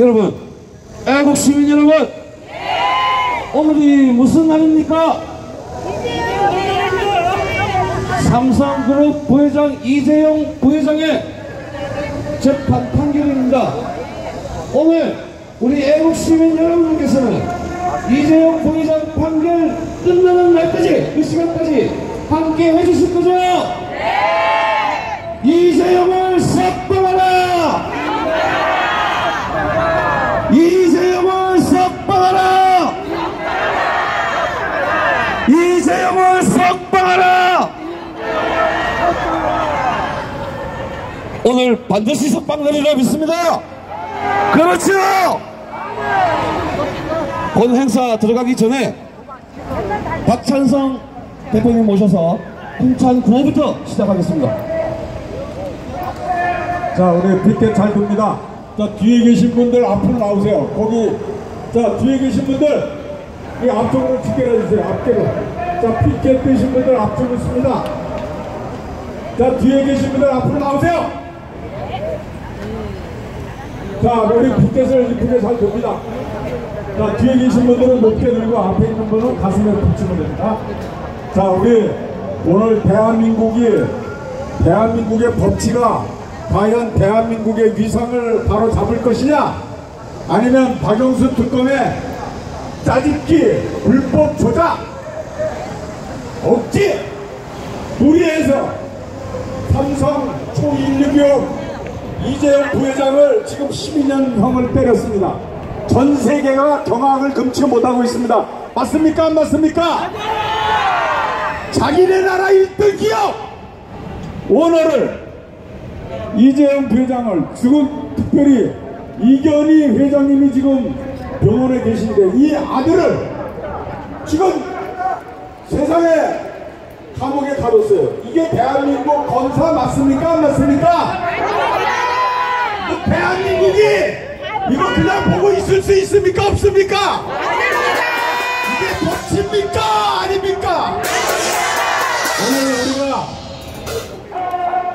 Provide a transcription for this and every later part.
여러분, 애국 시민 여러분, 오늘이 무슨 날입니까? 삼성그룹 부회장 이재용 부회장의 재판 판결입니다. 오늘 우리 애국 시민 여러분께서는 이재용 부회장 판결 끝나는 날까지 그 시간까지 함께 해주실 거죠? 이재용을 이재용을 석방하라! 오늘 반드시 석방되리라 믿습니다. 그렇죠! 본 행사 들어가기 전에 박찬성 대표님 모셔서 힘찬 구호부터 시작하겠습니다. 자, 우리 빗대 잘 둡니다. 자, 뒤에 계신 분들 앞으로 나오세요. 거기, 자, 뒤에 계신 분들, 이 앞쪽으로 집결해 주세요. 앞뒤로. 자, 빗대 뜨신 분들 앞쪽으로 씁니다. 자, 뒤에 계신 분들 앞으로 나오세요. 자, 우리 빗대를 이쁘게 잘 돕니다. 자, 뒤에 계신 분들은 높게 들고 앞에 있는 분은 가슴에 붙이면 됩니다. 자, 우리 오늘 대한민국이, 대한민국의 법치가 과연 대한민국의 위상을 바로 잡을 것이냐? 아니면 박영수 특검의 짜집기, 불법 조작, 억지, 무리해서 삼성 초166 이재용 부회장을 지금 12년형을 때렸습니다. 전 세계가 경악을 금치 못하고 있습니다. 맞습니까? 안 맞습니까? 자기네 나라 1등 기업 오너를 이재용 부회장을 지금 특별히 이견희 회장님이 지금 병원에 계신데 이 아들을 지금 세상에 감옥에 가뒀어요. 이게 대한민국 검사 맞습니까? 안 맞습니까? 그 대한민국이 이거 그냥 보고 있을 수 있습니까? 없습니까? 이게 법치입니까? 아닙니까? 오늘 우리가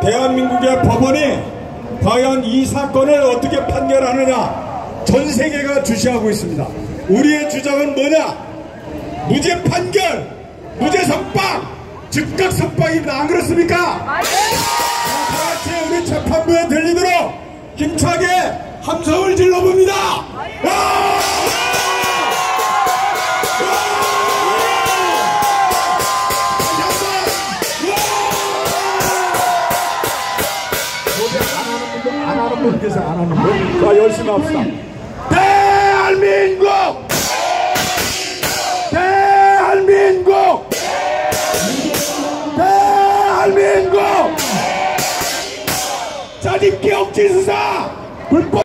대한민국의 법원이 과연 이 사건을 어떻게 판결하느냐 전 세계가 주시하고 있습니다. 우리의 주장은 뭐냐? 무죄 판결, 무죄 석방, 즉각 석방입니다. 안 그렇습니까? 다 같이 우리 재판부에 들리도록 힘차게 함성을 질러봅니다. 안 하는 분께서 안 하는 분. 자, 열심히 합시다. 대한민국! 대한민국! 대한민국! 억지 수사! 불법